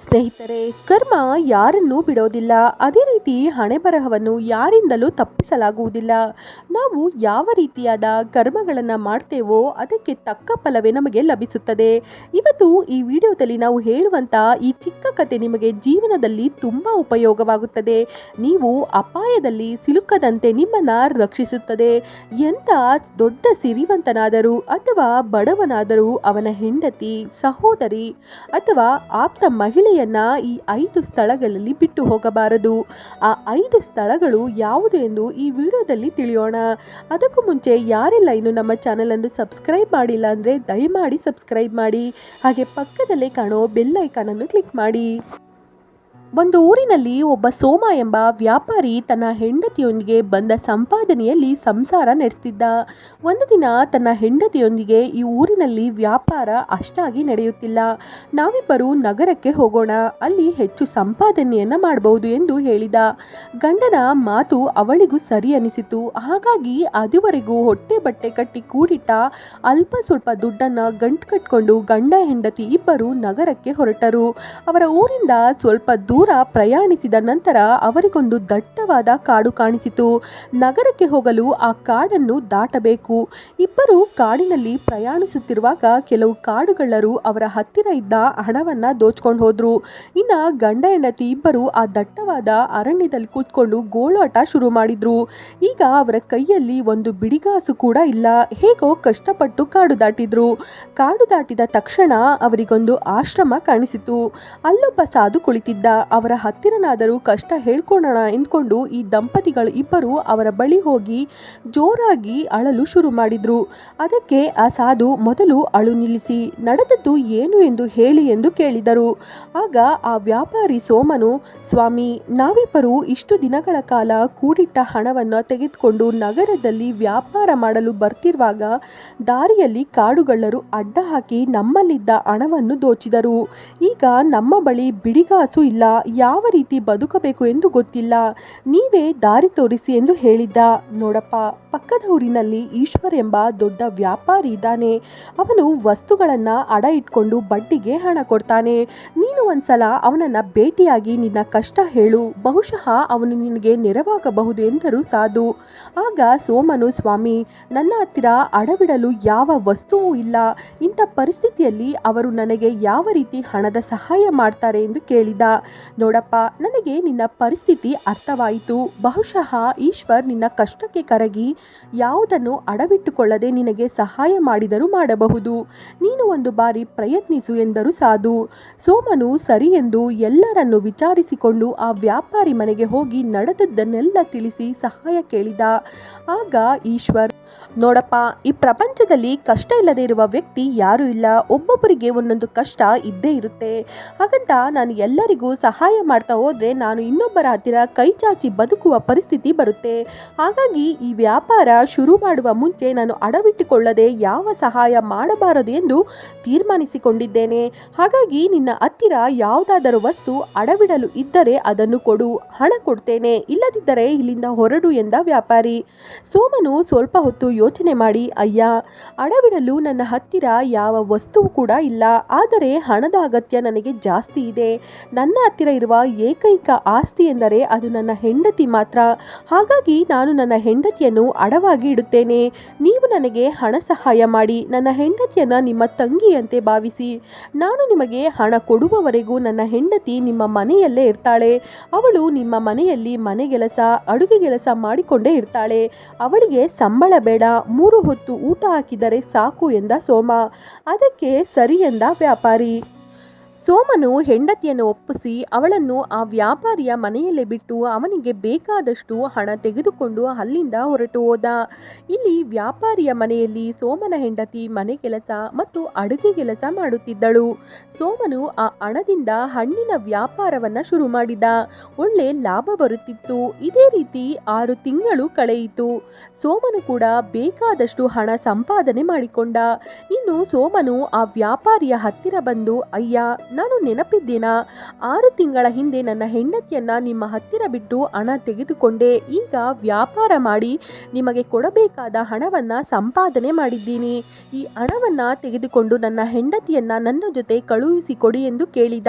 ಸ್ನೇಹಿತರೆ, ಕರ್ಮ ಯಾರನ್ನೂ ಬಿಡೋದಿಲ್ಲ. ಅದೇ ರೀತಿ ಹಣೆ ಬರಹವನ್ನು ಯಾರಿಂದಲೂ ತಪ್ಪಿಸಲಾಗುವುದಿಲ್ಲ. ನಾವು ಯಾವ ರೀತಿಯಾದ ಕರ್ಮಗಳನ್ನು ಮಾಡ್ತೇವೋ, ಅದಕ್ಕೆ ತಕ್ಕ ಫಲವೇ ನಮಗೆ ಲಭಿಸುತ್ತದೆ. ಇವತ್ತು ಈ ವಿಡಿಯೋದಲ್ಲಿ ನಾವು ಹೇಳುವಂಥ ಈ ಚಿಕ್ಕ ಕತೆ ನಿಮಗೆ ಜೀವನದಲ್ಲಿ ತುಂಬ ಉಪಯೋಗವಾಗುತ್ತದೆ. ನೀವು ಅಪಾಯದಲ್ಲಿ ಸಿಲುಕದಂತೆ ನಿಮ್ಮನ್ನು ರಕ್ಷಿಸುತ್ತದೆ. ಎಂಥ ದೊಡ್ಡ ಸಿರಿವಂತನಾದರೂ ಅಥವಾ ಬಡವನಾದರೂ ಅವನ ಹೆಂಡತಿ, ಸಹೋದರಿ ಅಥವಾ ಆಪ್ತ ಮಹಿಳೆಯನ್ನ ಈ ಐದು ಸ್ಥಳಗಳಲ್ಲಿ ಬಿಟ್ಟು ಹೋಗಬಾರದು. ಆ ಐದು ಸ್ಥಳಗಳು ಯಾವುದು ಎಂದು ಈ ವಿಡಿಯೋದಲ್ಲಿ ತಿಳಿಯೋಣ. ಅದಕ್ಕೂ ಮುಂಚೆ ಯಾರೆಲ್ಲ ಇನ್ನು ನಮ್ಮ ಚಾನಲನ್ನು ಸಬ್ಸ್ಕ್ರೈಬ್ ಮಾಡಿಲ್ಲ ಅಂದರೆ ದಯಮಾಡಿ ಸಬ್ಸ್ಕ್ರೈಬ್ ಮಾಡಿ. ಹಾಗೆ ಪಕ್ಕದಲ್ಲೇ ಕಾಣೋ ಬೆಲ್ ಐಕಾನನ್ನು ಕ್ಲಿಕ್ ಮಾಡಿ. ಒಂದು ಊರಿನಲ್ಲಿ ಒಬ್ಬ ಸೋಮ ಎಂಬ ವ್ಯಾಪಾರಿ ತನ್ನ ಹೆಂಡತಿಯೊಂದಿಗೆ ಬಂದ ಸಂಪಾದನೆಯಲ್ಲಿ ಸಂಸಾರ ನಡೆಸ್ತಿದ್ದ. ಒಂದು ದಿನ ತನ್ನ ಹೆಂಡತಿಯೊಂದಿಗೆ ಈ ಊರಿನಲ್ಲಿ ವ್ಯಾಪಾರ ಅಷ್ಟಾಗಿ ನಡೆಯುತ್ತಿಲ್ಲ. ನಾವಿಬ್ಬರು ನಗರಕ್ಕೆ ಹೋಗೋಣ, ಅಲ್ಲಿ ಹೆಚ್ಚು ಸಂಪಾದನೆಯನ್ನು ಮಾಡಬಹುದು ಎಂದು ಹೇಳಿದ. ಗಂಡನ ಮಾತು ಅವಳಿಗೂ ಸರಿ ಅನಿಸಿತು. ಹಾಗಾಗಿ ಅದುವರೆಗೂ ಹೊಟ್ಟೆ ಬಟ್ಟೆ ಕಟ್ಟಿ ಕೂಡಿಟ್ಟ ಅಲ್ಪ ಸ್ವಲ್ಪ ದುಡ್ಡನ್ನು ಗಂಟು ಕಟ್ಕೊಂಡು ಗಂಡ ಹೆಂಡತಿ ಇಬ್ಬರು ನಗರಕ್ಕೆ ಹೊರಟರು. ಅವರ ಊರಿಂದ ಸ್ವಲ್ಪ ದೂರ ಪ್ರಯಾಣಿಸಿದ ನಂತರ ಅವರಿಗೊಂದು ದಟ್ಟವಾದ ಕಾಡು ಕಾಣಿಸಿತು. ನಗರಕ್ಕೆ ಹೋಗಲು ಆ ಕಾಡನ್ನು ದಾಟಬೇಕು. ಇಬ್ಬರು ಕಾಡಿನಲ್ಲಿ ಪ್ರಯಾಣಿಸುತ್ತಿರುವಾಗ ಕೆಲವು ಕಾಡುಗಳ್ಳರು ಅವರ ಹತ್ತಿರ ಇದ್ದ ಹಣವನ್ನ ದೋಚ್ಕೊಂಡು ಹೋದ್ರು. ಇನ್ನ ಗಂಡ ಹೆಂಡತಿ ಇಬ್ಬರು ಆ ದಟ್ಟವಾದ ಅರಣ್ಯದಲ್ಲಿ ಕೂತ್ಕೊಂಡು ಗೋಳಾಟ ಶುರು ಮಾಡಿದ್ರು. ಈಗ ಅವರ ಕೈಯಲ್ಲಿ ಒಂದು ಬಿಡಿಗಾಸು ಕೂಡ ಇಲ್ಲ. ಹೇಗೋ ಕಷ್ಟಪಟ್ಟು ಕಾಡು ದಾಟಿದ್ರು. ಕಾಡು ದಾಟಿದ ತಕ್ಷಣ ಅವರಿಗೊಂದು ಆಶ್ರಮ ಕಾಣಿಸಿತು. ಅಲ್ಲೊಬ್ಬ ಸಾಧು ಕುಳಿತಿದ್ದ. ಅವರ ಹತ್ತಿರನಾದರೂ ಕಷ್ಟ ಹೇಳ್ಕೊಳ್ಳೋಣ ಎಂದ್ಕೊಂಡು ಈ ದಂಪತಿಗಳು ಇಬ್ಬರು ಅವರ ಬಳಿ ಹೋಗಿ ಜೋರಾಗಿ ಅಳಲು ಶುರು ಮಾಡಿದ್ರು. ಅದಕ್ಕೆ ಆ ಸಾಧು ಮೊದಲು ಅಳು ನಿಲ್ಲಿಸಿ, ನಡೆದದ್ದು ಏನು ಎಂದು ಹೇಳಿ ಎಂದು ಕೇಳಿದರು. ಆಗ ಆ ವ್ಯಾಪಾರಿ ಸೋಮನು, ಸ್ವಾಮಿ, ನಾವಿಬ್ಬರು ಇಷ್ಟು ದಿನಗಳ ಕಾಲ ಕೂಡಿಟ್ಟ ಹಣವನ್ನು ತೆಗೆದುಕೊಂಡು ನಗರದಲ್ಲಿ ವ್ಯಾಪಾರ ಮಾಡಲು ಬರ್ತಿರುವಾಗ ದಾರಿಯಲ್ಲಿ ಕಾಡುಗಳ್ಳರು ಅಡ್ಡ ಹಾಕಿ ನಮ್ಮಲ್ಲಿದ್ದ ಹಣವನ್ನು ದೋಚಿದರು. ಈಗ ನಮ್ಮ ಬಳಿ ಬಿಡಿಗಾಸು ಇಲ್ಲ. ಯಾವ ರೀತಿ ಬದುಕಬೇಕು ಎಂದು ಗೊತ್ತಿಲ್ಲ. ನೀವೇ ದಾರಿ ತೋರಿಸಿ ಎಂದು ಹೇಳಿದ್ದ. ನೋಡಪ್ಪ. ಪಕ್ಕದ ಊರಿನಲ್ಲಿ ಈಶ್ವರ್ ಎಂಬ ದೊಡ್ಡ ವ್ಯಾಪಾರಿ ಇದ್ದಾನೆ. ಅವನು ವಸ್ತುಗಳನ್ನು ಅಡ ಇಟ್ಕೊಂಡು ಬಡ್ಡಿಗೆ ಹಣ ಕೊಡ್ತಾನೆ. ನೀನು ಒಂದ್ಸಲ ಅವನನ್ನು ಭೇಟಿಯಾಗಿ ನಿನ್ನ ಕಷ್ಟ ಹೇಳು. ಬಹುಶಃ ಅವನು ನಿನಗೆ ನೆರವಾಗಬಹುದು ಎಂದರು ಸಾಧು. ಆಗ ಸೋಮನು, ಸ್ವಾಮಿ, ನನ್ನ ಹತ್ತಿರ ಅಡವಿಡಲು ಯಾವ ವಸ್ತುವೂ ಇಲ್ಲ. ಇಂಥ ಪರಿಸ್ಥಿತಿಯಲ್ಲಿ ಅವರು ನನಗೆ ಯಾವ ರೀತಿ ಹಣದ ಸಹಾಯ ಮಾಡ್ತಾರೆ ಎಂದು ಕೇಳಿದ. ನೋಡಪ್ಪ, ನನಗೆ ನಿನ್ನ ಪರಿಸ್ಥಿತಿ ಅರ್ಥವಾಯಿತು. ಬಹುಶಃ ಈಶ್ವರ್ ನಿನ್ನ ಕಷ್ಟಕ್ಕೆ ಕರಗಿ ಯಾವುದನ್ನು ಅಡವಿಟ್ಟುಕೊಳ್ಳದೆ ನಿನಗೆ ಸಹಾಯ ಮಾಡಿದರೂ ಮಾಡಬಹುದು. ನೀನು ಒಂದು ಬಾರಿ ಪ್ರಯತ್ನಿಸು ಎಂದರು ಸಾಧು. ಸೋಮನು ಸರಿ ಎಂದು ಎಲ್ಲರನ್ನು ವಿಚಾರಿಸಿಕೊಂಡು ಆ ವ್ಯಾಪಾರಿ ಮನೆಗೆ ಹೋಗಿ ನಡೆದದ್ದನ್ನೆಲ್ಲ ತಿಳಿಸಿ ಸಹಾಯ ಕೇಳಿದ. ಆಗ ಈಶ್ವರ್ ನೋಡಪ್ಪ, ಈ ಪ್ರಪಂಚದಲ್ಲಿ ಕಷ್ಟ ಇಲ್ಲದೆ ಇರುವ ವ್ಯಕ್ತಿ ಯಾರೂ ಇಲ್ಲ. ಒಬ್ಬೊಬ್ಬರಿಗೆ ಒಂದೊಂದು ಕಷ್ಟ ಇದ್ದೇ ಇರುತ್ತೆ. ಹಾಗಂತ ನಾನು ಎಲ್ಲರಿಗೂ ಸಹಾಯ ಮಾಡ್ತಾ ಹೋದರೆ ನಾನು ಇನ್ನೊಬ್ಬರ ಹತ್ತಿರ ಕೈಚಾಚಿ ಬದುಕುವ ಪರಿಸ್ಥಿತಿ ಬರುತ್ತೆ. ಹಾಗಾಗಿ ಈ ವ್ಯಾಪಾರ ಶುರು ಮಾಡುವ ಮುಂಚೆ ನಾನು ಅಡವಿಟ್ಟುಕೊಳ್ಳದೆ ಯಾವ ಸಹಾಯ ಮಾಡಬಾರದು ಎಂದು ತೀರ್ಮಾನಿಸಿಕೊಂಡಿದ್ದೇನೆ. ಹಾಗಾಗಿ ನಿನ್ನ ಹತ್ತಿರ ಯಾವುದಾದರೂ ವಸ್ತು ಅಡವಿಡಲು ಇದ್ದರೆ ಅದನ್ನು ಕೊಡು, ಹಣ ಕೊಡ್ತೇನೆ. ಇಲ್ಲದಿದ್ದರೆ ಇಲ್ಲಿಂದ ಹೊರಡು ಎಂದ ವ್ಯಾಪಾರಿ. ಸೋಮನು ಸ್ವಲ್ಪ ಹೊತ್ತು ಯೋಚನೆ ಮಾಡಿ, ಅಯ್ಯ, ಅಡವಿಡಲು ನನ್ನ ಹತ್ತಿರ ಯಾವ ವಸ್ತುವು ಕೂಡ ಇಲ್ಲ. ಆದರೆ ಹಣದ ಅಗತ್ಯ ನನಗೆ ಜಾಸ್ತಿ ಇದೆ. ನನ್ನ ಹತ್ತಿರ ಇರುವ ಏಕೈಕ ಆಸ್ತಿ ಎಂದರೆ ಅದು ನನ್ನ ಹೆಂಡತಿ ಮಾತ್ರ. ಹಾಗಾಗಿ ನಾನು ನನ್ನ ಹೆಂಡತಿಯನ್ನು ಅಡವಾಗಿ ಇಡುತ್ತೇನೆ. ನೀವು ನನಗೆ ಹಣ ಸಹಾಯ ಮಾಡಿ. ನನ್ನ ಹೆಂಡತಿಯನ್ನು ನಿಮ್ಮ ತಂಗಿಯಂತೆ ಭಾವಿಸಿ. ನಾನು ನಿಮಗೆ ಹಣ ಕೊಡುವವರೆಗೂ ನನ್ನ ಹೆಂಡತಿ ನಿಮ್ಮ ಮನೆಯಲ್ಲೇ ಇರ್ತಾಳೆ. ಅವಳು ನಿಮ್ಮ ಮನೆಯಲ್ಲಿ ಮನೆಗೆಲಸ ಅಡುಗೆ ಕೆಲಸ ಮಾಡಿಕೊಂಡೇ ಇರ್ತಾಳೆ. ಅವಳಿಗೆ ಸಂಬಳ ಬೇಡ. ಮೂರು ಹೊತ್ತು ಊಟ ಹಾಕಿದರೆ ಸಾಕು ಎಂದ ಸೋಮ. ಅದಕ್ಕೆ ಸರಿ ಎಂದ ವ್ಯಾಪಾರಿ. ಸೋಮನು ಹೆಂಡತಿಯನ್ನು ಒಪ್ಪಿಸಿ ಅವಳನ್ನು ಆ ವ್ಯಾಪಾರಿಯ ಮನೆಯಲ್ಲೇ ಬಿಟ್ಟು ಅವನಿಗೆ ಬೇಕಾದಷ್ಟು ಹಣ ತೆಗೆದುಕೊಂಡು ಅಲ್ಲಿಂದ ಹೊರಟು ಹೋದ. ಇಲ್ಲಿ ವ್ಯಾಪಾರಿಯ ಮನೆಯಲ್ಲಿ ಸೋಮನ ಹೆಂಡತಿ ಮನೆ ಕೆಲಸ ಮತ್ತು ಅಡುಗೆ ಕೆಲಸ ಮಾಡುತ್ತಿದ್ದಳು. ಸೋಮನು ಆ ಹಣದಿಂದ ಹಣ್ಣಿನ ವ್ಯಾಪಾರವನ್ನ ಶುರು ಮಾಡಿದ. ಒಳ್ಳೆ ಲಾಭ ಬರುತ್ತಿತ್ತು. ಇದೇ ರೀತಿ ಆರು ತಿಂಗಳು ಕಳೆಯಿತು. ಸೋಮನು ಕೂಡ ಬೇಕಾದಷ್ಟು ಹಣ ಸಂಪಾದನೆ ಮಾಡಿಕೊಂಡ. ಇನ್ನು ಸೋಮನು ಆ ವ್ಯಾಪಾರಿಯ ಹತ್ತಿರ ಬಂದು, ಅಯ್ಯ ನಾನು ನೆನಪಿದ್ದೀನಾ? ಆರು ತಿಂಗಳ ಹಿಂದೆ ನನ್ನ ಹೆಂಡತಿಯನ್ನ ನಿಮ್ಮ ಹತ್ತಿರ ಬಿಟ್ಟು ಹಣ ತೆಗೆದುಕೊಂಡೆ. ಈಗ ವ್ಯಾಪಾರ ಮಾಡಿ ನಿಮಗೆ ಕೊಡಬೇಕಾದ ಹಣವನ್ನ ಸಂಪಾದನೆ ಮಾಡಿದ್ದೀನಿ. ಈ ಹಣವನ್ನ ತೆಗೆದುಕೊಂಡು ನನ್ನ ಹೆಂಡತಿಯನ್ನ ನನ್ನ ಜೊತೆ ಕಳುಹಿಸಿಕೊಡಿ ಎಂದು ಕೇಳಿದ.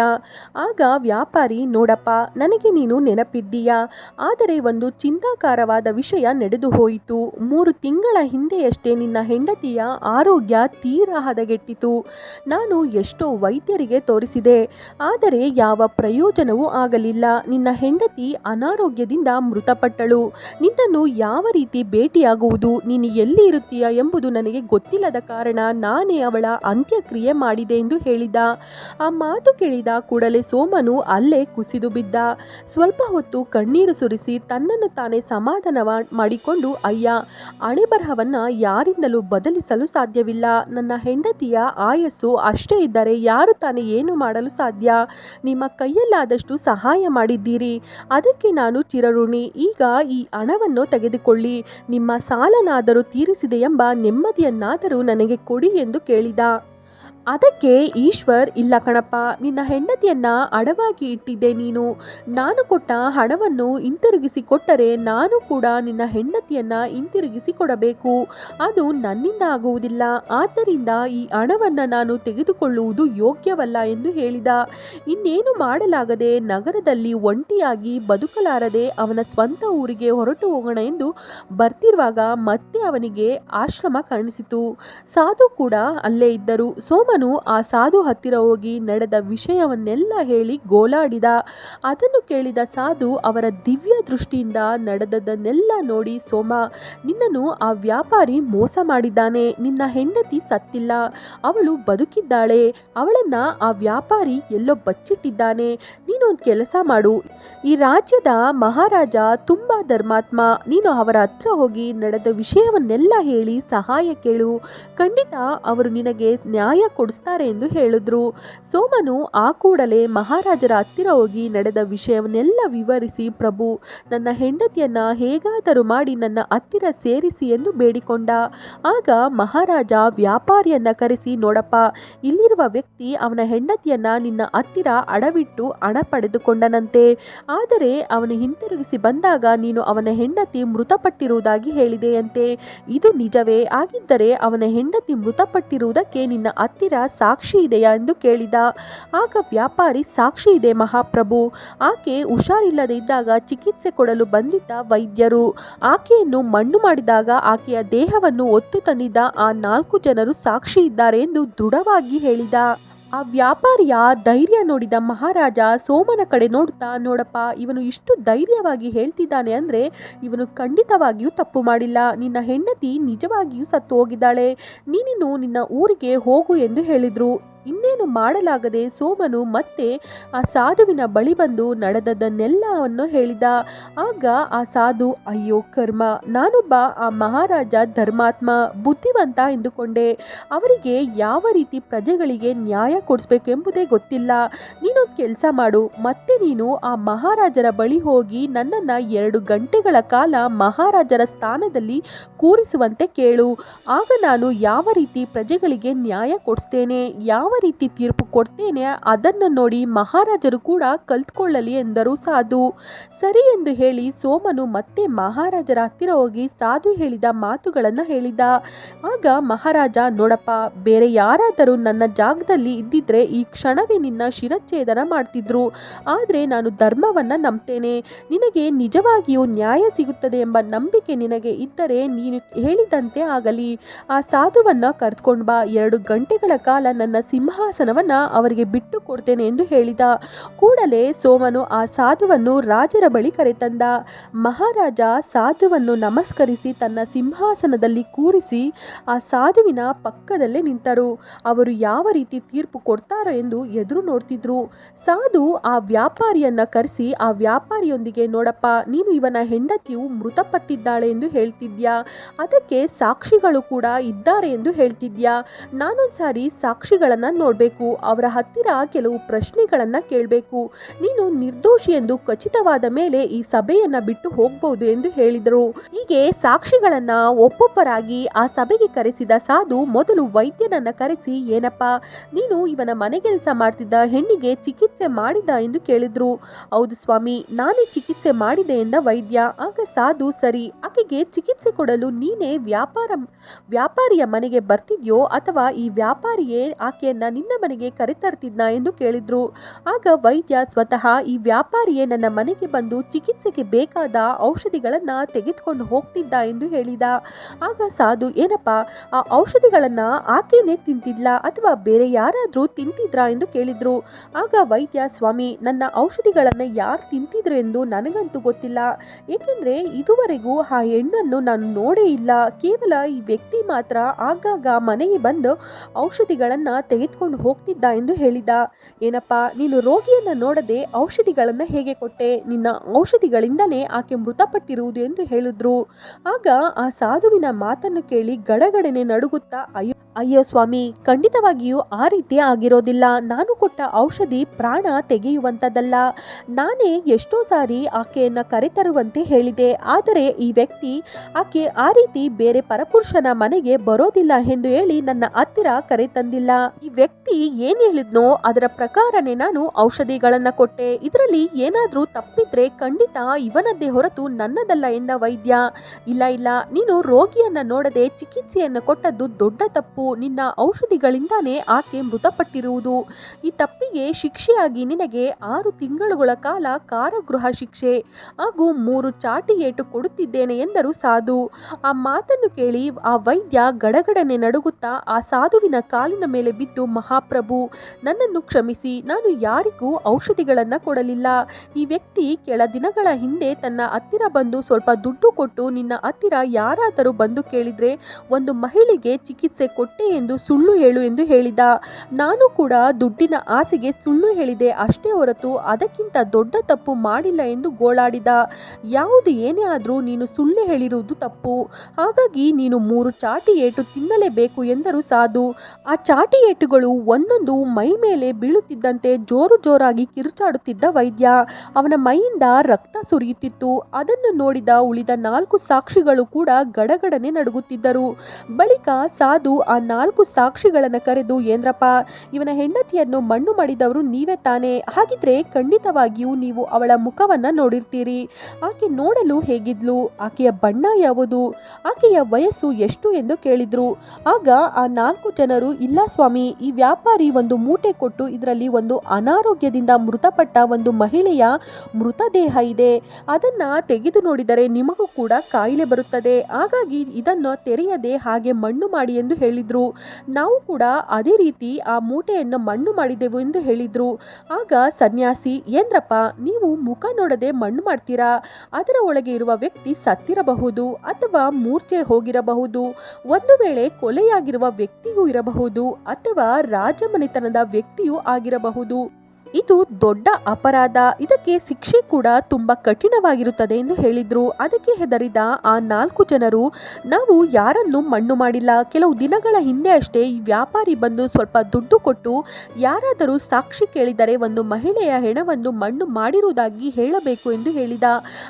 ಆಗ ವ್ಯಾಪಾರಿ, ನೋಡಪ್ಪ, ನನಗೆ ನೀನು ನೆನಪಿದ್ದೀಯಾ? ಆದರೆ ಒಂದು ಚಿಂತಾಕಾರವಾದ ವಿಷಯ ನಡೆದು ಹೋಯಿತು. ಮೂರು ತಿಂಗಳ ಹಿಂದೆಯಷ್ಟೇ ನಿನ್ನ ಹೆಂಡತಿಯ ಆರೋಗ್ಯ ತೀರಾ ಹದಗೆಟ್ಟಿತು. ನಾನು ಎಷ್ಟೋ ವೈದ್ಯರಿಗೆ ತೋರಿಸಿದೆ ಆದರೆ ಯಾವ ಪ್ರಯೋಜನವೂ ಆಗಲಿಲ್ಲ. ನಿನ್ನ ಹೆಂಡತಿ ಅನಾರೋಗ್ಯದಿಂದ ಮೃತಪಟ್ಟಳು. ನಿನ್ನನ್ನು ಯಾವ ರೀತಿ ಭೇಟಿಯಾಗುವುದು, ನೀನು ಎಲ್ಲಿ ಇರುತ್ತೀಯ ಎಂಬುದು ನನಗೆ ಗೊತ್ತಿಲ್ಲದ ಕಾರಣ ನಾನೇ ಅವಳ ಅಂತ್ಯಕ್ರಿಯೆ ಮಾಡಿದೆ ಎಂದು ಹೇಳಿದ. ಆ ಮಾತು ಕೇಳಿದ ಕೂಡಲೇ ಸೋಮನು ಅಲ್ಲೇ ಕುಸಿದು ಬಿದ್ದ. ಸ್ವಲ್ಪ ಹೊತ್ತು ಕಣ್ಣೀರು ಸುರಿಸಿ ತನ್ನನ್ನು ತಾನೇ ಸಮಾಧಾನ ಮಾಡಿಕೊಂಡು, ಅಯ್ಯ ಅಣೆಬರಹವನ್ನ ಯಾರಿಂದಲೂ ಬದಲಿಸಲು ಸಾಧ್ಯವಿಲ್ಲ. ನನ್ನ ಹೆಂಡತಿಯ ಆಯಸ್ಸು ಅಷ್ಟೇ ಇದ್ದರೆ ಯಾರು ತಾನೇ ಏನು ಮಾಡಲು ಸಾಧ್ಯ. ನಿಮ್ಮ ಕೈಯಲ್ಲಾದಷ್ಟು ಸಹಾಯ ಮಾಡಿದ್ದೀರಿ. ಅದಕ್ಕೆ ನಾನು ಚಿರಋಣಿ. ಈಗ ಈ ಹಣವನ್ನು ತೆಗೆದುಕೊಳ್ಳಿ. ನಿಮ್ಮ ಸಾಲನಾದರೂ ತೀರಿಸಿದೆ ಎಂಬ ನೆಮ್ಮದಿಯನ್ನಾದರೂ ನನಗೆ ಕೊಡಿ ಎಂದು ಕೇಳಿದ. ಅದಕ್ಕೆ ಈಶ್ವರ್, ಇಲ್ಲ ಕಣಪ್ಪ, ನಿನ್ನ ಹೆಂಡತಿಯನ್ನ ಅಡವಾಗಿ ಇಟ್ಟಿದ್ದೆ ನೀನು. ನಾನು ಕೊಟ್ಟ ಹಣವನ್ನು ಹಿಂತಿರುಗಿಸಿ ಕೊಟ್ಟರೆ ನಾನು ಕೂಡ ನಿನ್ನ ಹೆಂಡತಿಯನ್ನ ಹಿಂತಿರುಗಿಸಿ ಕೊಡಬೇಕು. ಅದು ನನ್ನಿಂದ ಆಗುವುದಿಲ್ಲ. ಆದ್ದರಿಂದ ಈ ಹಣವನ್ನು ನಾನು ತೆಗೆದುಕೊಳ್ಳುವುದು ಯೋಗ್ಯವಲ್ಲ ಎಂದು ಹೇಳಿದ. ಇನ್ನೇನು ಮಾಡಲಾಗದೆ ನಗರದಲ್ಲಿ ಒಂಟಿಯಾಗಿ ಬದುಕಲಾರದೆ ಅವನ ಸ್ವಂತ ಊರಿಗೆ ಹೊರಟು ಹೋಗೋಣ ಎಂದು ಬರ್ತಿರುವಾಗ ಮತ್ತೆ ಅವನಿಗೆ ಆಶ್ರಮ ಕಾಣಿಸಿತು. ಸಾಧು ಕೂಡ ಅಲ್ಲೇ ಇದ್ದರು. ಆ ಸಾಧು ಹತ್ತಿರ ಹೋಗಿ ನಡೆದ ವಿಷಯವನ್ನೆಲ್ಲ ಹೇಳಿ ಗೋಲಾಡಿದ. ಅದನ್ನು ಕೇಳಿದ ಸಾಧು ಅವರ ದಿವ್ಯ ದೃಷ್ಟಿಯಿಂದ ನಡೆದದನ್ನೆಲ್ಲ ನೋಡಿ, ಸೋಮ, ನಿನ್ನನ್ನು ಆ ವ್ಯಾಪಾರಿ ಮೋಸ ಮಾಡಿದ್ದಾನೆ, ನಿನ್ನ ಹೆಂಡತಿ ಸತ್ತಿಲ್ಲ, ಅವಳು ಬದುಕಿದ್ದಾಳೆ, ಅವಳನ್ನ ಆ ವ್ಯಾಪಾರಿ ಎಲ್ಲೋ ಬಚ್ಚಿಟ್ಟಿದ್ದಾನೆ, ನೀನೊಂದು ಕೆಲಸ ಮಾಡು. ಈ ರಾಜ್ಯದ ಮಹಾರಾಜ ತುಂಬಾ ಧರ್ಮಾತ್ಮ, ನೀನು ಅವರ ಹತ್ರ ಹೋಗಿ ನಡೆದ ವಿಷಯವನ್ನೆಲ್ಲ ಹೇಳಿ ಸಹಾಯ ಕೇಳು. ಖಂಡಿತ ಅವರು ನಿನಗೆ ನ್ಯಾಯ ಕೊಡಿಸ್ತಾರೆ ಎಂದು ಹೇಳಿದ್ರು. ಸೋಮನು ಆ ಕೂಡಲೇ ಮಹಾರಾಜರ ಹತ್ತಿರ ಹೋಗಿ ನಡೆದ ವಿಷಯವನ್ನೆಲ್ಲ ವಿವರಿಸಿ, ಪ್ರಭು, ನನ್ನ ಹೆಂಡತಿಯನ್ನ ಹೇಗಾದರೂ ಮಾಡಿ ನನ್ನ ಹತ್ತಿರ ಸೇರಿಸಿ ಎಂದು ಬೇಡಿಕೊಂಡ. ಆಗ ಮಹಾರಾಜ ವ್ಯಾಪಾರಿಯನ್ನ ಕರೆಸಿ, ನೋಡಪ್ಪ, ಇಲ್ಲಿರುವ ವ್ಯಕ್ತಿ ಅವನ ಹೆಂಡತಿಯನ್ನ ನಿನ್ನ ಹತ್ತಿರ ಅಡವಿಟ್ಟು ಹಣ ಪಡೆದುಕೊಂಡನಂತೆ. ಆದರೆ ಅವನು ಹಿಂತಿರುಗಿಸಿ ಬಂದಾಗ ನೀನು ಅವನ ಹೆಂಡತಿ ಮೃತಪಟ್ಟಿರುವುದಾಗಿ ಹೇಳಿದೆಯಂತೆ. ಇದು ನಿಜವೇ? ಆಗಿದ್ದರೆ ಅವನ ಹೆಂಡತಿ ಮೃತಪಟ್ಟಿರುವುದಕ್ಕೆ ನಿನ್ನ ಹತ್ತಿರ ಸಾಕ್ಷಿ ಇದೆಯಾ ಎಂದು ಕೇಳಿದ. ಆಗ ವ್ಯಾಪಾರಿ, ಸಾಕ್ಷಿ ಇದೆ ಮಹಾಪ್ರಭು. ಆಕೆ ಹುಷಾರಿಲ್ಲದೆ ಇದ್ದಾಗ ಚಿಕಿತ್ಸೆ ಕೊಡಲು ಬಂದಿದ್ದ ವೈದ್ಯರು. ಆಕೆಯನ್ನು ಮಣ್ಣು ಮಾಡಿದಾಗ ಆಕೆಯ ದೇಹವನ್ನು ಒತ್ತು ತಂದಿದ್ದ ಆ ನಾಲ್ಕು ಜನರು ಸಾಕ್ಷಿ ಇದ್ದಾರೆ ಎಂದು ದೃಢವಾಗಿ ಹೇಳಿದ. ಆ ವ್ಯಾಪಾರಿಯ ಧೈರ್ಯ ನೋಡಿದ ಮಹಾರಾಜ ಸೋಮನ ಕಡೆ ನೋಡ್ತಾ ನೋಡಪ್ಪ, ಇವನು ಇಷ್ಟು ಧೈರ್ಯವಾಗಿ ಹೇಳ್ತಿದ್ದಾನೆ ಅಂದರೆ ಇವನು ಖಂಡಿತವಾಗಿಯೂ ತಪ್ಪು ಮಾಡಿಲ್ಲ. ನಿನ್ನ ಹೆಂಡತಿ ನಿಜವಾಗಿಯೂ ಸತ್ತು ಹೋಗಿದ್ದಾಳೆ ನೀನಿನ್ನು ನಿನ್ನ ಊರಿಗೆ ಹೋಗು ಎಂದು ಹೇಳಿದ್ರು. ಇನ್ನೇನು ಮಾಡಲಾಗದೆ ಸೋಮನು ಮತ್ತೆ ಆ ಸಾಧುವಿನ ಬಳಿ ಬಂದು ನಡೆದದನ್ನೆಲ್ಲವನ್ನು ಹೇಳಿದ. ಆಗ ಆ ಸಾಧು, ಅಯ್ಯೋ ಕರ್ಮ, ನಾನೊಬ್ಬ ಆ ಮಹಾರಾಜ ಧರ್ಮಾತ್ಮ ಬುದ್ಧಿವಂತ ಎಂದುಕೊಂಡೆ. ಅವರಿಗೆ ಯಾವ ರೀತಿ ಪ್ರಜೆಗಳಿಗೆ ನ್ಯಾಯ ಕೊಡಿಸ್ಬೇಕೆಂಬುದೇ ಗೊತ್ತಿಲ್ಲ. ನೀನೊಂದು ಕೆಲಸ ಮಾಡು. ಮತ್ತೆ ನೀನು ಆ ಮಹಾರಾಜರ ಬಳಿ ಹೋಗಿ ನನ್ನನ್ನು ಎರಡು ಗಂಟೆಗಳ ಕಾಲ ಮಹಾರಾಜರ ಸ್ಥಾನದಲ್ಲಿ ಕೂರಿಸುವಂತೆ ಕೇಳು. ಆಗ ನಾನು ಯಾವ ರೀತಿ ಪ್ರಜೆಗಳಿಗೆ ನ್ಯಾಯ ಕೊಡಿಸ್ತೇನೆ? ಯಾವ ರೀತಿ ತೀರ್ಪು ಕೊಡ್ತೇನೆ, ಅದನ್ನು ನೋಡಿ ಮಹಾರಾಜರು ಕೂಡ ಕಲ್ತ್ಕೊಳ್ಳಲಿ ಎಂದರು ಸಾಧು. ಸರಿ ಎಂದು ಹೇಳಿ ಸೋಮನು ಮತ್ತೆ ಮಹಾರಾಜರ ಹತ್ತಿರ ಹೋಗಿ ಸಾಧು ಹೇಳಿದ ಮಾತುಗಳನ್ನು ಹೇಳಿದ. ಆಗ ಮಹಾರಾಜ, ನೋಡಪ್ಪ, ಬೇರೆ ಯಾರಾದರೂ ನನ್ನ ಜಾಗದಲ್ಲಿ ಇದ್ದಿದ್ರೆ ಈ ಕ್ಷಣವೇ ನಿನ್ನ ಶಿರಚ್ಛೇದನ ಮಾಡ್ತಿದ್ರು. ಆದರೆ ನಾನು ಧರ್ಮವನ್ನು ನಂಬ್ತೇನೆ. ನಿನಗೆ ನಿಜವಾಗಿಯೂ ನ್ಯಾಯ ಸಿಗುತ್ತದೆ ಎಂಬ ನಂಬಿಕೆ ನಿನಗೆ ಇದ್ದರೆ ನೀನು ಹೇಳಿದಂತೆ ಆಗಲಿ. ಆ ಸಾಧುವನ್ನ ಕರೆದುಕೊಂಡು ಬಾ. ಎರಡು ಗಂಟೆಗಳ ಕಾಲ ನನ್ನ ಸಿಂಹಾಸನವನ್ನ ಅವರಿಗೆ ಬಿಟ್ಟು ಕೊಡ್ತೇನೆ ಎಂದು ಹೇಳಿದ. ಕೂಡಲೇ ಸೋಮನು ಆ ಸಾಧುವನ್ನು ರಾಜರ ಬಳಿ ಕರೆತಂದ. ಮಹಾರಾಜ ಸಾಧುವನ್ನು ನಮಸ್ಕರಿಸಿ ತನ್ನ ಸಿಂಹಾಸನದಲ್ಲಿ ಕೂರಿಸಿ ಆ ಸಾಧುವಿನ ಪಕ್ಕದಲ್ಲೇ ನಿಂತರು. ಅವರು ಯಾವ ರೀತಿ ತೀರ್ಪು ಕೊಡ್ತಾರೋ ಎಂದು ಎದುರು ನೋಡ್ತಿದ್ರು. ಸಾಧು ಆ ವ್ಯಾಪಾರಿಯನ್ನ ಕರೆಸಿ, ಆ ವ್ಯಾಪಾರಿಯೊಂದಿಗೆ, ನೋಡಪ್ಪ, ನೀನು ಇವನ ಹೆಂಡತಿಯು ಮೃತಪಟ್ಟಿದ್ದಾಳೆ ಎಂದು ಹೇಳ್ತಿದ್ಯಾ? ಅದಕ್ಕೆ ಸಾಕ್ಷಿಗಳು ಕೂಡ ಇದ್ದಾರೆ ಎಂದು ಹೇಳ್ತಿದ್ಯಾ? ನಾನೊಂದ್ಸಾರಿ ಸಾಕ್ಷಿಗಳನ್ನ ನೋಡಬೇಕು, ಅವರ ಹತ್ತಿರ ಕೆಲವು ಪ್ರಶ್ನೆಗಳನ್ನು ಕೇಳಬೇಕು. ನೀನು ನಿರ್ದೋಷಿ ಎಂದು ಖಚಿತವಾದ ಮೇಲೆ ಈ ಸಭೆಯನ್ನು ಬಿಟ್ಟು ಹೋಗಬಹುದು ಎಂದು ಹೇಳಿದರು. ಹೀಗೆ ಸಾಕ್ಷಿಗಳನ್ನ ಒಬ್ಬೊಬ್ಬರಾಗಿ ಆ ಸಭೆಗೆ ಕರೆಸಿದ ಸಾಧು ಮೊದಲು ವೈದ್ಯನನ್ನ ಕರೆಸಿ, ಏನಪ್ಪ, ನೀನು ಇವನ ಮನೆಗೆಲಸ ಮಾಡ್ತಿದ್ದ, ಹೆಣ್ಣಿಗೆ ಚಿಕಿತ್ಸೆ ಮಾಡಿದ? ಎಂದು ಕೇಳಿದ್ರು. ಹೌದು ಸ್ವಾಮಿ, ನಾನೇ ಚಿಕಿತ್ಸೆ ಮಾಡಿದೆ ಎಂದ ವೈದ್ಯ. ಆಗ ಸಾಧು, ಸರಿ, ಆಕೆಗೆ ಚಿಕಿತ್ಸೆ ಕೊಡಲು ನೀನೇ ವ್ಯಾಪಾರ, ವ್ಯಾಪಾರಿಯ ಮನೆಗೆ ಬರ್ತಿದ್ಯೋ ಅಥವಾ ಈ ವ್ಯಾಪಾರಿಯೇ ಆಕೆಯನ್ನ ನಿನ್ನ ಮನೆಗೆ ಕರೆತರ್ತಿದ್ನ ಎಂದು ಕೇಳಿದ್ರು. ಆಗ ವೈದ್ಯ ಸ್ವತಃ ಈ ವ್ಯಾಪಾರಿಯೇ ನನ್ನ ಮನೆಗೆ ಬಂದು ಚಿಕಿತ್ಸೆಗೆ ಬೇಕಾದ ಔಷಧಿಗಳನ್ನ ತೆಗೆದುಕೊಂಡು ಹೋಗ್ತಿದ್ದ ಎಂದು ಹೇಳಿದ. ಆಗ ಸಾಧು, ಏನಪ್ಪ, ಆ ಔಷಧಿಗಳನ್ನ ಆಕೆನೇ ತಿಂತಿದ್ಲ ಅಥವಾ ಬೇರೆ ಯಾರಾದ್ರೂ ತಿಂತಿದ್ರಾ ಎಂದು ಕೇಳಿದ್ರು. ಆಗ ವೈದ್ಯ, ಸ್ವಾಮಿ, ನನ್ನ ಔಷಧಿಗಳನ್ನ ಯಾರು ತಿಂತಿದ್ರು ಎಂದು ನನಗಂತೂ ಗೊತ್ತಿಲ್ಲ. ಏಕೆಂದ್ರೆ ಇದುವರೆಗೂ ಆ ಹೆಣ್ಣನ್ನು ನಾನು ನೋಡೇ ಇಲ್ಲ. ಕೇವಲ ಈ ವ್ಯಕ್ತಿ ಮಾತ್ರ ಆಗಾಗ ಮನೆಗೆ ಬಂದು ಔಷಧಿಗಳನ್ನ ತೆಗೆದುಕೊಂಡು ಹೋಗ್ತಿದ್ದ ಎಂದು ಹೇಳಿದ. ಏನಪ್ಪ, ನೀನು ರೋಗಿಯನ್ನ ನೋಡದೆ ಔಷಧಿಗಳನ್ನ ಹೇಗೆ ಕೊಟ್ಟೆ? ನಿನ್ನ ಔಷಧಿಗಳಿಂದನೇ ಆಕೆ ಮೃತಪಟ್ಟಿರುವುದು ಎಂದು ಹೇಳಿದ್ರು. ಆಗ ಆ ಸಾಧುವಿನ ಮಾತನ್ನು ಕೇಳಿ ಗಡಗಡನೆ ನಡುಗುತ್ತಾ, ಅಯ್ಯೋ ಅಯ್ಯೋ ಸ್ವಾಮಿ, ಖಂಡಿತವಾಗಿಯೂ ಆ ರೀತಿ ಆಗಿರೋದಿಲ್ಲ. ನಾನು ಕೊಟ್ಟ ಔಷಧಿ ಪ್ರಾಣ ತೆಗೆಯುವಂಥದ್ದಲ್ಲ ನಾನೇ ಎಷ್ಟೋ ಸಾರಿ ಆಕೆಯನ್ನ ಕರೆತರುವಂತೆ ಹೇಳಿದೆ. ಆದರೆ ಈ ವ್ಯಕ್ತಿ ಆಕೆ ಆ ರೀತಿ ಬೇರೆ ಪರಪುರುಷನ ಮನೆಗೆ ಬರೋದಿಲ್ಲ ಎಂದು ಹೇಳಿ ನನ್ನ ಹತ್ತಿರ ಕರೆತಂದಿಲ್ಲ. ಈ ವ್ಯಕ್ತಿ ಏನ್ ಹೇಳಿದ್ನೋ ಅದರ ಪ್ರಕಾರನೇ ನಾನು ಔಷಧಿಗಳನ್ನ ಕೊಟ್ಟೆ. ಇದರಲ್ಲಿ ಏನಾದರೂ ತಪ್ಪಿದ್ರೆ ಖಂಡಿತ ಇವನದ್ದೇ ಹೊರತು ನನ್ನದಲ್ಲ ಎಂದ ವೈದ್ಯ. ಇಲ್ಲ ಇಲ್ಲ, ನೀನು ರೋಗಿಯನ್ನ ನೋಡದೆ ಚಿಕಿತ್ಸೆಯನ್ನು ಕೊಟ್ಟದ್ದು ದೊಡ್ಡ ತಪ್ಪು. ನಿನ್ನ ಔಷಧಿಗಳಿಂದಾನೇ ಆಕೆ ಮೃತಪಟ್ಟಿರುವುದು. ಈ ತಪ್ಪಿಗೆ ಶಿಕ್ಷೆಯಾಗಿ ನಿನಗೆ ಆರು ತಿಂಗಳುಗಳ ಕಾಲ ಕಾರಾಗೃಹ ಶಿಕ್ಷೆ ಹಾಗೂ ಮೂರು ಚಾಟಿ ಏಟು ಕೊಡುತ್ತಿದ್ದೇನೆ ಎಂದರು ಸಾಧು. ಆ ಮಾತನ್ನು ಕೇಳಿ ಆ ವೈದ್ಯ ಗಡಗಡನೆ ನಡುಗುತ್ತಾ ಆ ಸಾಧುವಿನ ಕಾಲಿನ ಮೇಲೆ ಬಿದ್ದು ಮಹಾಪ್ರಭು, ನನ್ನನ್ನು ಕ್ಷಮಿಸಿ. ನಾನು ಯಾರಿಗೂ ಔಷಧಿಗಳನ್ನು ಕೊಡಲಿಲ್ಲ. ಈ ವ್ಯಕ್ತಿ ಕೆಲ ದಿನಗಳ ಹಿಂದೆ ತನ್ನ ಹತ್ತಿರ ಬಂದು ಸ್ವಲ್ಪ ದುಡ್ಡು ಕೊಟ್ಟು ನಿನ್ನ ಹತ್ತಿರ ಯಾರಾದರೂ ಬಂದು ಕೇಳಿದರೆ ಒಂದು ಮಹಿಳೆಗೆ ಚಿಕಿತ್ಸೆ ಕೊಟ್ಟೆ ಎಂದು ಸುಳ್ಳು ಹೇಳು ಎಂದು ಹೇಳಿದ. ನಾನು ಕೂಡ ದುಡ್ಡಿನ ಆಸೆಗೆ ಸುಳ್ಳು ಹೇಳಿದೆ. ಅಷ್ಟೇ ಹೊರತು ಅದಕ್ಕಿಂತ ದೊಡ್ಡ ತಪ್ಪು ಮಾಡಿಲ್ಲ ಎಂದು ಗೋಳಾಡಿದ. ಯಾವುದು ಏನೇ ಆದರೂ ನೀನು ಸುಳ್ಳು ಹೇಳಿರುವುದು ತಪ್ಪು. ಹಾಗಾಗಿ ನೀನು ಮೂರು ಚಾಟಿ ಏಟು ತಿನ್ನಲೇಬೇಕು ಎಂದರು ಸಾಧು. ಆ ಚಾಟಿ ಏಟುಗಳು ಒಂದೊಂದು ಮೈ ಮೇಲೆ ಬೀಳುತ್ತಿದ್ದಂತೆ ಜೋರು ಜೋರಾಗಿ ಕಿರುಚಾಡುತ್ತಿದ್ದ ವೈದ್ಯ. ಅವನ ಮೈಯಿಂದ ರಕ್ತ ಸುರಿಯುತ್ತಿತ್ತು. ಅದನ್ನು ನೋಡಿದ ಉಳಿದ ನಾಲ್ಕು ಸಾಕ್ಷಿಗಳು ಕೂಡ ಗಡಗಡನೆ ನಡುಗುತ್ತಿದ್ದರು. ಬಳಿಕ ಸಾಧು ಆ ನಾಲ್ಕು ಸಾಕ್ಷಿಗಳನ್ನು ಕರೆದು ಏಂದ್ರಪ್ಪ ಇವನ ಹೆಂಡತಿಯನ್ನು ಮಣ್ಣು ಮಾಡಿದವರು ನೀವೇ ತಾನೇ. ಹಾಗಿದ್ರೆ ಖಂಡಿತವಾಗಿಯೂ ನೀವು ಅವಳ ಮುಖವನ್ನ ನೋಡಿರ್ತೀರಿ. ಆಕೆ ನೋಡಲು ಹೇಗಿದ್ಲು? ಆಕೆಯ ಬಣ್ಣ ಯಾವುದು? ಆಕೆಯ ವಯಸ್ಸು ಎಷ್ಟು ಎಂದು ಕೇಳಿದ್ರು. ಆಗ ಆ ನಾಲ್ಕು ಜನರು, ಇಲ್ಲ ಸ್ವಾಮಿ ವ್ಯಾಪಾರಿ ಒಂದು ಮೂಟೆ ಕೊಟ್ಟು ಇದರಲ್ಲಿ ಒಂದು ಅನಾರೋಗ್ಯದಿಂದ ಮೃತಪಟ್ಟ ಒಂದು ಮಹಿಳೆಯ ಮೃತದೇಹ ಇದೆ. ಅದನ್ನ ತೆಗೆದು ನೋಡಿದರೆ ನಿಮಗೂ ಕೂಡ ಕಾಯಿಲೆ ಬರುತ್ತದೆ. ಹಾಗಾಗಿ ಇದನ್ನು ತೆರೆಯದೆ ಹಾಗೆ ಮಣ್ಣು ಮಾಡಿ ಎಂದು ಹೇಳಿದ್ರು. ನಾವು ಕೂಡ ಅದೇ ರೀತಿ ಆ ಮೂಟೆಯನ್ನು ಮಣ್ಣು ಮಾಡಿದೆವು ಎಂದು ಹೇಳಿದ್ರು. ಆಗ ಸನ್ಯಾಸಿ, ಏನ್ರಪ್ಪ, ನೀವು ಮುಖ ನೋಡದೆ ಮಣ್ಣು ಮಾಡ್ತೀರಾ? ಅದರ ಒಳಗೆ ಇರುವ ವ್ಯಕ್ತಿ ಸತ್ತಿರಬಹುದು ಅಥವಾ ಮೂರ್ಛೆ ಹೋಗಿರಬಹುದು. ಒಂದು ವೇಳೆ ಕೊಲೆಯಾಗಿರುವ ವ್ಯಕ್ತಿಯೂ ಇರಬಹುದು ಅಥವಾ ರಾಜಮನೆತನದ ವ್ಯಕ್ತಿಯೂ ಆಗಿರಬಹುದು. ಇದು ದೊಡ್ಡ ಅಪರಾಧ. ಇದಕ್ಕೆ ಶಿಕ್ಷೆ ಕೂಡ ತುಂಬಾ ಕಠಿಣವಾಗಿರುತ್ತದೆ ಎಂದು ಹೇಳಿದ್ರು. ಅದಕ್ಕೆ ಹೆದರಿದ ಆ ನಾಲ್ಕು ಜನರು, ನಾವು ಯಾರನ್ನು ಮಣ್ಣು ಮಾಡಿಲ್ಲ. ಕೆಲವು ದಿನಗಳ ಹಿಂದೆ ಅಷ್ಟೇ ಈ ವ್ಯಾಪಾರಿ ಬಂದು ಸ್ವಲ್ಪ ದುಡ್ಡು ಕೊಟ್ಟು ಯಾರಾದರೂ ಸಾಕ್ಷಿ ಕೇಳಿದರೆ ಒಂದು ಮಹಿಳೆಯ ಹೆಣವನ್ನು ಮಣ್ಣು ಮಾಡಿರುವುದಾಗಿ ಹೇಳಬೇಕು ಎಂದು ಹೇಳಿದ.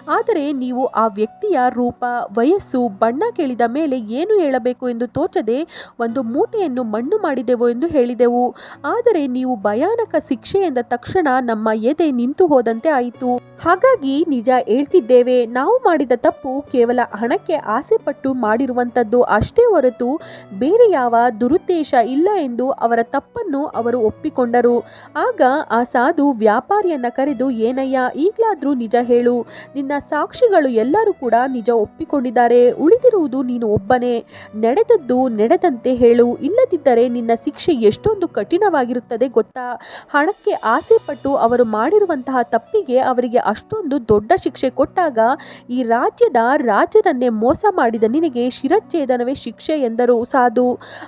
ಆದರೆ ನೀವು ಆ ವ್ಯಕ್ತಿಯ ರೂಪ, ವಯಸ್ಸು, ಬಣ್ಣ ಕೇಳಿದ ಮೇಲೆ ಏನು ಹೇಳಬೇಕು ಎಂದು ತೋಚದೆ ಒಂದು ಮೂಟೆಯನ್ನು ಮಣ್ಣು ಮಾಡಿದೆವು ಎಂದು ಹೇಳಿದೆವು. ಆದರೆ ನೀವು ಭಯಾನಕ ಶಿಕ್ಷೆ ಎಂದ ತಕ್ಷಣ ನಮ್ಮ ಎದೆ ನಿಂತು ಹೋದಂತೆ ಆಯಿತು. ಹಾಗಾಗಿ ನಿಜ ಹೇಳ್ತಿದ್ದೇವೆ, ನಾವು ಮಾಡಿದ ತಪ್ಪು ಕೇವಲ ಹಣಕ್ಕೆ ಆಸೆಪಟ್ಟು ಮಾಡಿರುವಂಥದ್ದು ಅಷ್ಟೇ ಹೊರತು ಬೇರೆ ಯಾವ ದುರುದ್ದೇಶ ಇಲ್ಲ ಎಂದು ಅವರ ತಪ್ಪನ್ನು ಅವರು ಒಪ್ಪಿಕೊಂಡರು. ಆಗ ಆ ಸಾಧು ವ್ಯಾಪಾರಿಯನ್ನ ಕರೆದು, ಏನಯ್ಯ, ಈಗಲಾದರೂ ನಿಜ ಹೇಳು. ನಿನ್ನ ಸಾಕ್ಷಿಗಳು ಎಲ್ಲರೂ ಕೂಡ ನಿಜ ಒಪ್ಪಿಕೊಂಡಿದ್ದಾರೆ. ಉಳಿದಿರುವುದು ನೀನು ಒಬ್ಬನೇ. ನಡೆದದ್ದು ನಡೆದಂತೆ ಹೇಳು. ಇಲ್ಲದಿದ್ದರೆ ನಿನ್ನ ಶಿಕ್ಷೆ ಎಷ್ಟೊಂದು ಕಠಿಣವಾಗಿರುತ್ತದೆ ಗೊತ್ತಾ? ಹಣಕ್ಕೆ ಆಸೆ ಪಟ್ಟು ಅವರು ಮಾಡಿರುವಂತಹ ತಪ್ಪಿಗೆ ಅವರಿಗೆ ಅಷ್ಟೊಂದು ದೊಡ್ಡ ಶಿಕ್ಷೆ ಕೊಟ್ಟಾಗ ಈ ರಾಜ್ಯದ ರಾಜನನ್ನೇ ಮೋಸ ಮಾಡಿದ ನಿನಗೆ ಶಿರಚ್ಛೇದನವೇ ಶಿಕ್ಷೆ ಎಂದರು ಸಾಧು.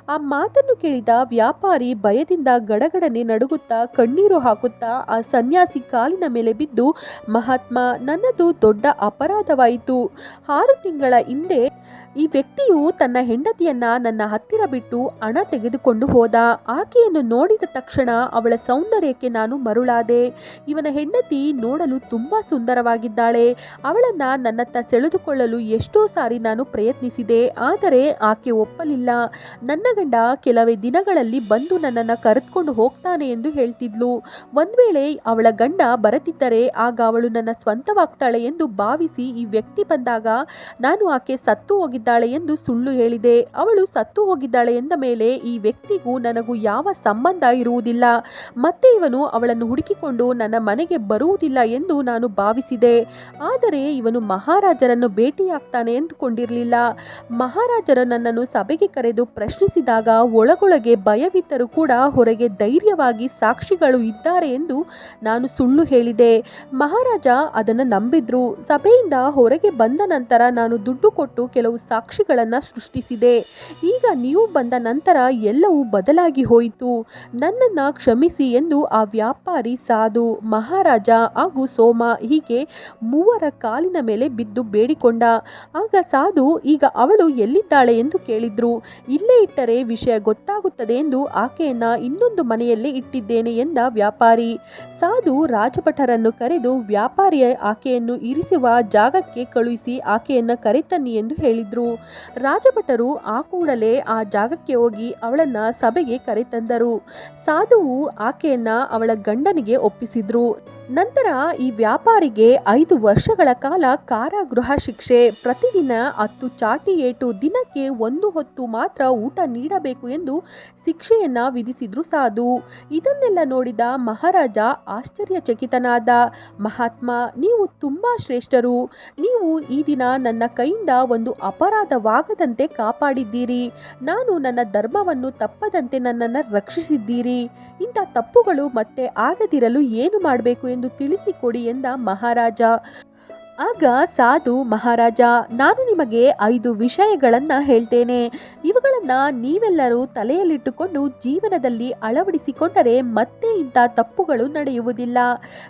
ಆ ಮಾತನ್ನು ಕೇಳಿದ ವ್ಯಾಪಾರಿ ಭಯದಿಂದ ಗಡಗಡನೆ ನಡುಗುತ್ತಾ ಕಣ್ಣೀರು ಹಾಕುತ್ತಾ ಆ ಸನ್ಯಾಸಿ ಕಾಲಿನ ಮೇಲೆ ಬಿದ್ದು, ಮಹಾತ್ಮ, ನನ್ನದು ದೊಡ್ಡ ಅಪರಾಧವಾಯಿತು. ಆರು ತಿಂಗಳ ಹಿಂದೆ ಈ ವ್ಯಕ್ತಿಯು ತನ್ನ ಹೆಂಡತಿಯನ್ನ ನನ್ನ ಹತ್ತಿರ ಬಿಟ್ಟು ಹಣ ತೆಗೆದುಕೊಂಡು ಹೋದ. ಆಕೆಯನ್ನು ನೋಡಿದ ತಕ್ಷಣ ಅವಳ ಸೌಂದರ್ಯಕ್ಕೆ ನಾನು ಮರುಳಾದೆ. ಇವನ ಹೆಂಡತಿ ನೋಡಲು ತುಂಬಾ ಸುಂದರವಾಗಿದ್ದಾಳೆ. ಅವಳನ್ನ ನನ್ನತ್ತ ಸೆಳೆದುಕೊಳ್ಳಲು ಎಷ್ಟೋ ಸಾರಿ ನಾನು ಪ್ರಯತ್ನಿಸಿದೆ. ಆದರೆ ಆಕೆ ಒಪ್ಪಲಿಲ್ಲ. ನನ್ನ ಗಂಡ ಕೆಲವೇ ದಿನಗಳಲ್ಲಿ ಬಂದು ನನ್ನನ್ನು ಕರೆದುಕೊಂಡು ಹೋಗ್ತಾನೆ ಎಂದು ಹೇಳ್ತಿದ್ಲು. ಒಂದ್ ವೇಳೆ ಅವಳ ಗಂಡ ಬರತಿದ್ದರೆ ಆಗ ಅವಳು ನನ್ನ ಸ್ವಂತವಾಗ್ತಾಳೆ ಎಂದು ಭಾವಿಸಿ ಈ ವ್ಯಕ್ತಿ ಬಂದಾಗ ನಾನು ಆಕೆ ಸತ್ತು ಹೋಗಿದ್ದಾಳೆ ಎಂದು ಸುಳ್ಳು ಹೇಳಿದೆ. ಅವಳು ಸತ್ತು ಹೋಗಿದ್ದಾಳೆ ಎಂದ ಮೇಲೆ ಈ ವ್ಯಕ್ತಿಗೂ ನನಗೂ ಯಾವ ಸಂಬಂಧ ಇರುವುದಿಲ್ಲ. ಮತ್ತೆ ಇವನು ಅವಳನ್ನು ಹುಡುಕಿಕೊಂಡು ನನ್ನ ಮನೆಗೆ ಬರುವುದಿಲ್ಲ ಎಂದು ನಾನು ಭಾವಿಸಿದೆ. ಆದರೆ ಇವನು ಮಹಾರಾಜರನ್ನು ಭೇಟಿಯಾಗ್ತಾನೆ ಎಂದುಕೊಂಡಿರಲಿಲ್ಲ. ಮಹಾರಾಜರು ನನ್ನನ್ನು ಸಭೆಗೆ ಕರೆದು ಪ್ರಶ್ನಿಸಿದಾಗ ಒಳಗೊಳಗೆ ಭಯವಿದ್ದರೂ ಕೂಡ ಹೊರಗೆ ಧೈರ್ಯವಾಗಿ ಸಾಕ್ಷಿಗಳು ಇದ್ದಾರೆ ಎಂದು ನಾನು ಸುಳ್ಳು ಹೇಳಿದೆ. ಮಹಾರಾಜ ಅದನ್ನು ನಂಬಿದ್ರು. ಸಭೆಯಿಂದ ಹೊರಗೆ ಬಂದ ನಂತರ ನಾನು ದುಡ್ಡು ಕೊಟ್ಟು ಕೆಲವು ಸಾಕ್ಷಿಗಳನ್ನು ಸೃಷ್ಟಿಸಿದೆ. ಈಗ ನೀವು ಬಂದ ನಂತರ ಎಲ್ಲವೂ ಬದಲಾಗಿ ಹೋಯಿತು. ನನ್ನನ್ನು ಕ್ಷಮಿಸಿ ಎಂದು ಆ ವ್ಯಾಪಾರಿ ಸಾಧು, ಮಹಾರಾಜ ಹಾಗೂ ಸೋಮ ಹೀಗೆ ಮೂವರ ಕಾಲಿನ ಮೇಲೆ ಬಿದ್ದು ಬೇಡಿಕೊಂಡ. ಆಗ ಸಾಧು, ಈಗ ಅವಳು ಎಲ್ಲಿದ್ದಾಳೆ ಎಂದು ಕೇಳಿದ್ರು. ಇಲ್ಲೇ ಇಟ್ಟರೆ ವಿಷಯ ಗೊತ್ತಾಗುತ್ತದೆ ಎಂದು ಆಕೆಯನ್ನು ಇನ್ನೊಂದು ಮನೆಯಲ್ಲೇ ಇಟ್ಟಿದ್ದೇನೆ ಎಂದ ವ್ಯಾಪಾರಿ. ಸಾಧು ರಾಜಭಟರನ್ನು ಕರೆದು ವ್ಯಾಪಾರಿಯ ಆಕೆಯನ್ನು ಇರಿಸುವ ಜಾಗಕ್ಕೆ ಕಳುಹಿಸಿ ಆಕೆಯನ್ನು ಕರೆತನ್ನಿ ಎಂದು ಹೇಳಿದ್ರು ರಾಜಭಟರು ಆ ಕೂಡಲೇ ಆ ಜಾಗಕ್ಕೆ ಹೋಗಿ ಅವಳನ್ನ ಸಭೆಗೆ ಕರೆತಂದರು. ಸಾಧುವು ಆಕೆಯನ್ನ ಅವಳ ಗಂಡನಿಗೆ ಒಪ್ಪಿಸಿದ್ರು. ನಂತರ ಈ ವ್ಯಾಪಾರಿಗೆ ಐದು ವರ್ಷಗಳ ಕಾಲ ಕಾರಾಗೃಹ ಶಿಕ್ಷೆ. ಪ್ರತಿದಿನ ಹತ್ತು ಚಾಟಿ ಏಟು ದಿನಕ್ಕೆ ಒಂದು ಹೊತ್ತು ಮಾತ್ರ ಊಟ ನೀಡಬೇಕು ಎಂದು ಶಿಕ್ಷೆಯನ್ನ ವಿಧಿಸಿದ್ರು ಸಾಧು. ಇದನ್ನೆಲ್ಲ ನೋಡಿದ ಮಹಾರಾಜ ಆಶ್ಚರ್ಯಚಕಿತನಾದ, ಮಹಾತ್ಮ, ನೀವು ತುಂಬಾ ಶ್ರೇಷ್ಠರು. ನೀವು ಈ ದಿನ ನನ್ನ ಕೈಯಿಂದ ಒಂದು ಅಪರಾಧವಾಗದಂತೆ ಕಾಪಾಡಿದ್ದೀರಿ. ನಾನು ನನ್ನ ಧರ್ಮವನ್ನು ತಪ್ಪದಂತೆ ನನ್ನನ್ನು ರಕ್ಷಿಸಿದ್ದೀರಿ. ಇಂಥ ತಪ್ಪುಗಳು ಮತ್ತೆ ಆಗದಿರಲು ಏನು ಮಾಡಬೇಕು? ತಿಳಿಸಿಕೊಡಿ ಎಂದ ಮಹಾರಾಜ. ಆಗ ಸಾಧು, ಮಹಾರಾಜ, ನಾನು ನಿಮಗೆ ಐದು ವಿಷಯಗಳನ್ನು ಹೇಳ್ತೇನೆ. ಇವುಗಳನ್ನು ನೀವೆಲ್ಲರೂ ತಲೆಯಲ್ಲಿಟ್ಟುಕೊಂಡು ಜೀವನದಲ್ಲಿ ಅಳವಡಿಸಿಕೊಂಡರೆ ಮತ್ತೆ ಇಂಥ ತಪ್ಪುಗಳು ನಡೆಯುವುದಿಲ್ಲ.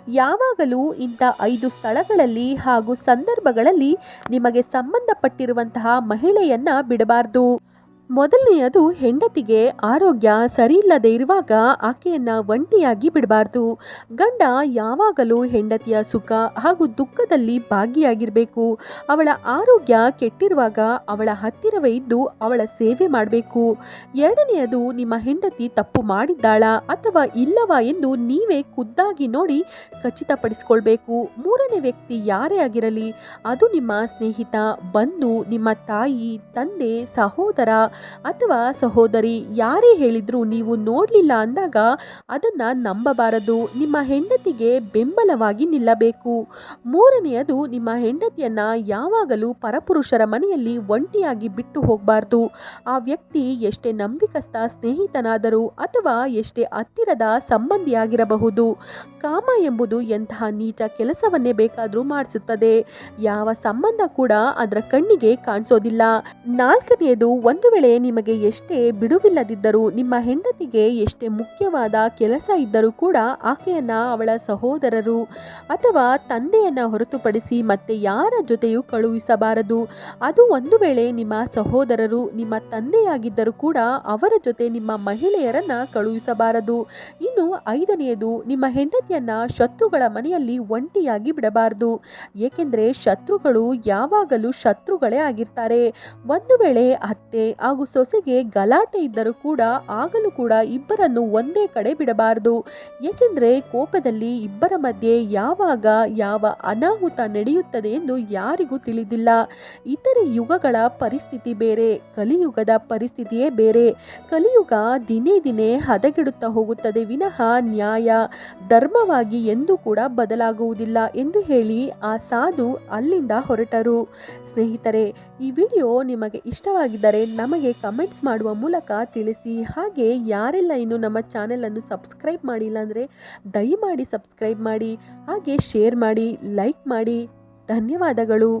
ಯಾವಾಗಲೂ ಇಂಥ ಐದು ಸ್ಥಳಗಳಲ್ಲಿ ಹಾಗೂ ಸಂದರ್ಭಗಳಲ್ಲಿ ನಿಮಗೆ ಸಂಬಂಧಪಟ್ಟಿರುವಂತಹ ಮಹಿಳೆಯನ್ನು ಬಿಡಬಾರ್ದು. ಮೊದಲನೆಯದು ಹೆಂಡತಿಗೆ ಆರೋಗ್ಯ ಸರಿಯಿಲ್ಲದೆ ಇರುವಾಗ ಆಕೆಯನ್ನು ಒಂಟಿಯಾಗಿ ಬಿಡಬಾರ್ದು. ಗಂಡ ಯಾವಾಗಲೂ ಹೆಂಡತಿಯ ಸುಖ ಹಾಗೂ ದುಃಖದಲ್ಲಿ ಭಾಗಿಯಾಗಿರಬೇಕು. ಅವಳ ಆರೋಗ್ಯ ಕೆಟ್ಟಿರುವಾಗ ಅವಳ ಹತ್ತಿರವೇ ಇದ್ದು ಅವಳ ಸೇವೆ ಮಾಡಬೇಕು. ಎರಡನೆಯದು, ನಿಮ್ಮ ಹೆಂಡತಿ ತಪ್ಪು ಮಾಡಿದ್ದಾಳ ಅಥವಾ ಇಲ್ಲವಾ ಎಂದು ನೀವೇ ಖುದ್ದಾಗಿ ನೋಡಿ ಖಚಿತಪಡಿಸಿಕೊಳ್ಬೇಕು. ಮೂರನೇ ವ್ಯಕ್ತಿ ಯಾರೇ ಆಗಿರಲಿ, ಅದು ನಿಮ್ಮ ಸ್ನೇಹಿತ, ಬಂಧು, ನಿಮ್ಮ ತಾಯಿ, ತಂದೆ, ಸಹೋದರ ಅಥವಾ ಸಹೋದರಿ, ಯಾರೇ ಹೇಳಿದರೂ ನೀವು ನೋಡಲಿಲ್ಲ ಅಂದಾಗ ಅದನ್ನು ನಂಬಬಾರದು. ನಿಮ್ಮ ಹೆಂಡತಿಗೆ ಬೆಂಬಲವಾಗಿ ನಿಲ್ಲಬೇಕು. ಮೂರನೆಯದು, ನಿಮ್ಮ ಹೆಂಡತಿಯನ್ನು ಯಾವಾಗಲೂ ಪರಪುರುಷರ ಮನೆಯಲ್ಲಿ ಒಂಟಿಯಾಗಿ ಬಿಟ್ಟು ಹೋಗಬಾರ್ದು. ಆ ವ್ಯಕ್ತಿ ಎಷ್ಟೇ ನಂಬಿಕಸ್ಥ ಸ್ನೇಹಿತನಾದರೂ ಅಥವಾ ಎಷ್ಟೇ ಹತ್ತಿರದ ಸಂಬಂಧಿಯಾಗಿರಬಹುದು, ಕಾಮ ಎಂಬುದು ಎಂತಹ ನೀಚ ಕೆಲಸವನ್ನೇ ಬೇಕಾದರೂ ಮಾಡಿಸುತ್ತದೆ. ಯಾವ ಸಂಬಂಧ ಕೂಡ ಅದರ ಕಣ್ಣಿಗೆ ಕಾಣಿಸೋದಿಲ್ಲ. ನಾಲ್ಕನೆಯದು, ಒಂದು ವೇಳೆ ನಿಮಗೆ ಎಷ್ಟೇ ಬಿಡುವಿಲ್ಲದಿದ್ದರೂ ನಿಮ್ಮ ಹೆಂಡತಿಗೆ ಎಷ್ಟೇ ಮುಖ್ಯವಾದ ಕೆಲಸ ಇದ್ದರೂ ಕೂಡ ಆಕೆಯನ್ನ ಅವಳ ಸಹೋದರರು ಅಥವಾ ತಂದೆಯನ್ನ ಹೊರತುಪಡಿಸಿ ಮತ್ತೆ ಯಾರ ಜೊತೆಯೂ ಕಳುಹಿಸಬಾರದು. ಅದು ಒಂದು ವೇಳೆ ನಿಮ್ಮ ಸಹೋದರರು ನಿಮ್ಮ ತಂದೆಯಾಗಿದ್ದರೂ ಕೂಡ ಅವರ ಜೊತೆ ನಿಮ್ಮ ಮಹಿಳೆಯರನ್ನ ಕಳುಹಿಸಬಾರದು. ಇನ್ನು ಐದನೆಯದು, ನಿಮ್ಮ ಹೆಂಡತಿಯನ್ನ ಶತ್ರುಗಳ ಮನೆಯಲ್ಲಿ ಒಂಟಿಯಾಗಿ ಬಿಡಬಾರದು. ಏಕೆಂದರೆ ಶತ್ರುಗಳು ಯಾವಾಗಲೂ ಶತ್ರುಗಳೇ ಆಗಿರ್ತಾರೆ. ಒಂದು ವೇಳೆ ಅತ್ತೆ ಸೊಸೆಗೆ ಗಲಾಟೆ ಇದ್ದರೂ ಕೂಡ ಆಗಲೂ ಕೂಡ ಇಬ್ಬರನ್ನು ಒಂದೇ ಕಡೆ ಬಿಡಬಾರದು. ಏಕೆಂದರೆ ಕೋಪದಲ್ಲಿ ಇಬ್ಬರ ಮಧ್ಯೆ ಯಾವಾಗ ಯಾವ ಅನಾಹುತ ನಡೆಯುತ್ತದೆ ಎಂದು ಯಾರಿಗೂ ತಿಳಿದಿಲ್ಲ. ಇತರೆ ಯುಗಗಳ ಪರಿಸ್ಥಿತಿ ಬೇರೆ, ಕಲಿಯುಗದ ಪರಿಸ್ಥಿತಿಯೇ ಬೇರೆ. ಕಲಿಯುಗ ದಿನೇ ದಿನೇ ಹದಗೆಡುತ್ತಾ ಹೋಗುತ್ತದೆ ವಿನಃ ನ್ಯಾಯ, ಧರ್ಮವಾಗಿ ಎಂದೂ ಕೂಡ ಬದಲಾಗುವುದಿಲ್ಲ ಎಂದು ಹೇಳಿ ಆ ಸಾಧು ಅಲ್ಲಿಂದ ಹೊರಟರು. ಸ್ನೇಹಿತರೆ, ಈ ವಿಡಿಯೋ ನಿಮಗೆ ಇಷ್ಟವಾಗಿದ್ದರೆ ನಮಗೆ ಕಮೆಂಟ್ಸ್ ಮಾಡುವ ಮೂಲಕ ತಿಳಿಸಿ. ಹಾಗೆ ಯಾರೆಲ್ಲ ಇನ್ನು ನಮ್ಮ ಚಾನೆಲನ್ನು ಸಬ್ಸ್ಕ್ರೈಬ್ ಮಾಡಿಲ್ಲ ಅಂದರೆ ದಯಮಾಡಿ ಸಬ್ಸ್ಕ್ರೈಬ್ ಮಾಡಿ. ಹಾಗೆ ಶೇರ್ ಮಾಡಿ ಲೈಕ್ ಮಾಡಿ. ಧನ್ಯವಾದಗಳು.